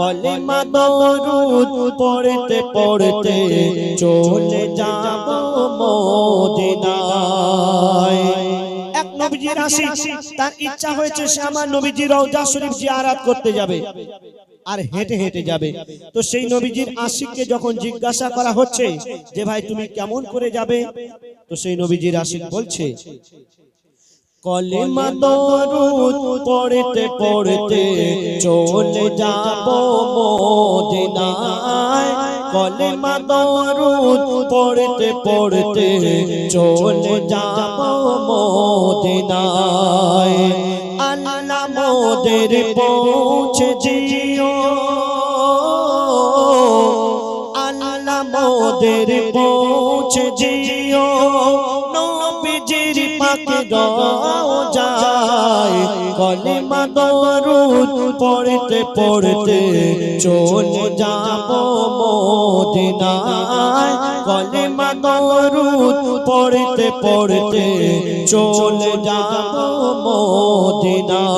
কলেমা দরুদ পড়তে পড়তে চলে যাব মদিনায়। এক নবীজির আসি, তার ইচ্ছা হয়েছে সে আমার রওজা শরীফ জিয়ারাত করতে যাবে আর হেঁটে হেঁটে যাবে। তো সেই নবীজির আশিককে যখন জিজ্ঞাসা করা হচ্ছে যে, ভাই, তুমি কেমন করে যাবে? তো সেই নবীজির আশিক বলছে কলেমা দরুদ পড়তে পড়তে চলে যাব মদিনায়। কলেমা দরুদ পড়তে পড়তে চলে যাব মদিনায়। আল্লাহ মোদের পৌঁছে জিও আল্লাহ মোদের পৌঁছে জিও নবীজির পাকে যায় কলেমা দরুদ পড়তে পড়তে চলে যাব মদিনায়। কলেমা দরুদ পড়তে পড়তে চলে যাব মদিনায়।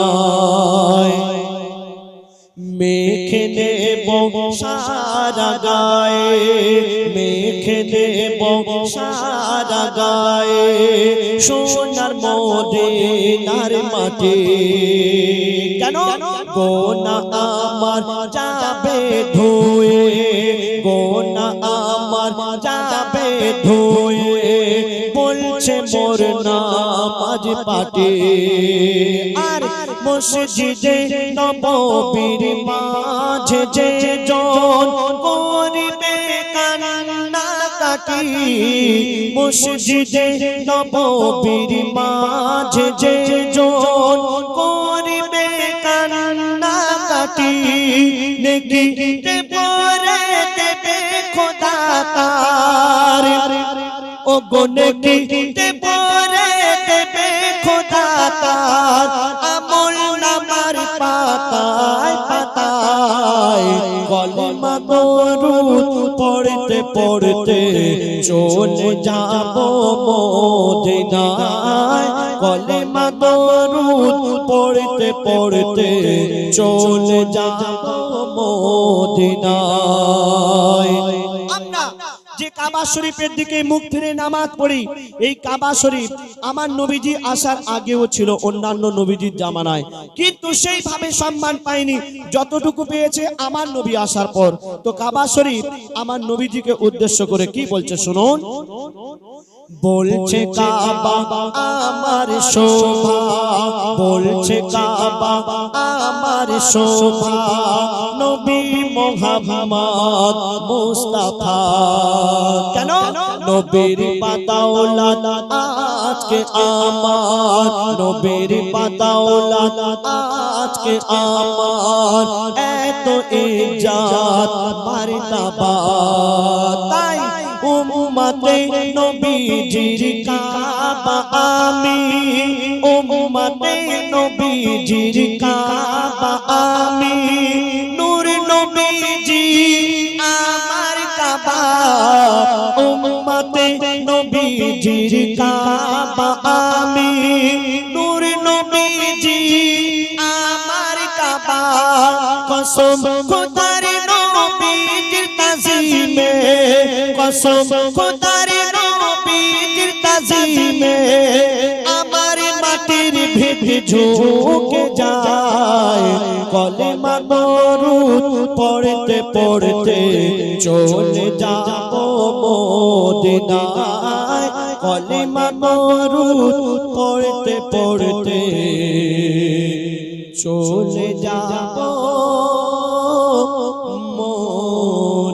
মেখে নেব সারা গায়ে মেখে নেব সারা গায়ে সোনার মদিনার মাটি। কেন? গোনা আমার যাবে ধুয়ে, গোনা আমার যাবে ধুয়ে, বলছে মোর নামাজ পাটে। আর মসজিদে নববীর মাঝে যে জন কান্না কাটি মসজিদে নববীর মাঝে যে জন করিবে কান্না কাটি, নেকি পরে দেবে খোদা ও গনে কিতে পরে দেবে খোদা আমল নামার পাতায় পাতায়। কলমা দরুদ পড়তে পড়তে চলে যাব মদিনায় কলেমা দরুদ পড়তে পড়তে চলে যাব মদিনায়। যে কাবা শরীফের দিকে মুখ ফিরে নামাজ পড়ি, এই কাবা শরীফ আমার নবীজি আসার আগেও ছিল, অন্যান্য নবীজির জামানায়। কিন্তু সেইভাবে সম্মান পায়নি যতটুকু পেয়েছে আমার নবী আসার পর। তো কাবা শরীফ আমার নবীজিকে উদ্দেশ্য করে কি বলছে শুনুন? বলছে কাবা আমার শোভা, বলছে কাবা আমার শোভা, নবী মোহাম্মদ মুস্তাফা। কেন? নবীর পাতাওলাদ আজকে আমার। নবীর পাতাওলাদ আজকে আমার। এত ইজ্জত মারতাবা তাই উম্মতে নবীজির কাবা আমি। উম্মতে নবীজির কাবা আমি। উম্মতে নবীজির কাবা আমি। নূর নবীজি আমার কাবা। কসম খোদার নবীজির তাজিমে। কসম খোদার নবীজির তাজিমে। আমার মাটির ভিত ঝুঁকে যায়। কলেমা পড়তে পড়তে চলে যাব মদিনায় কলিমা মরুদ পড়তে পড়তে চলে যাব মদিনায়।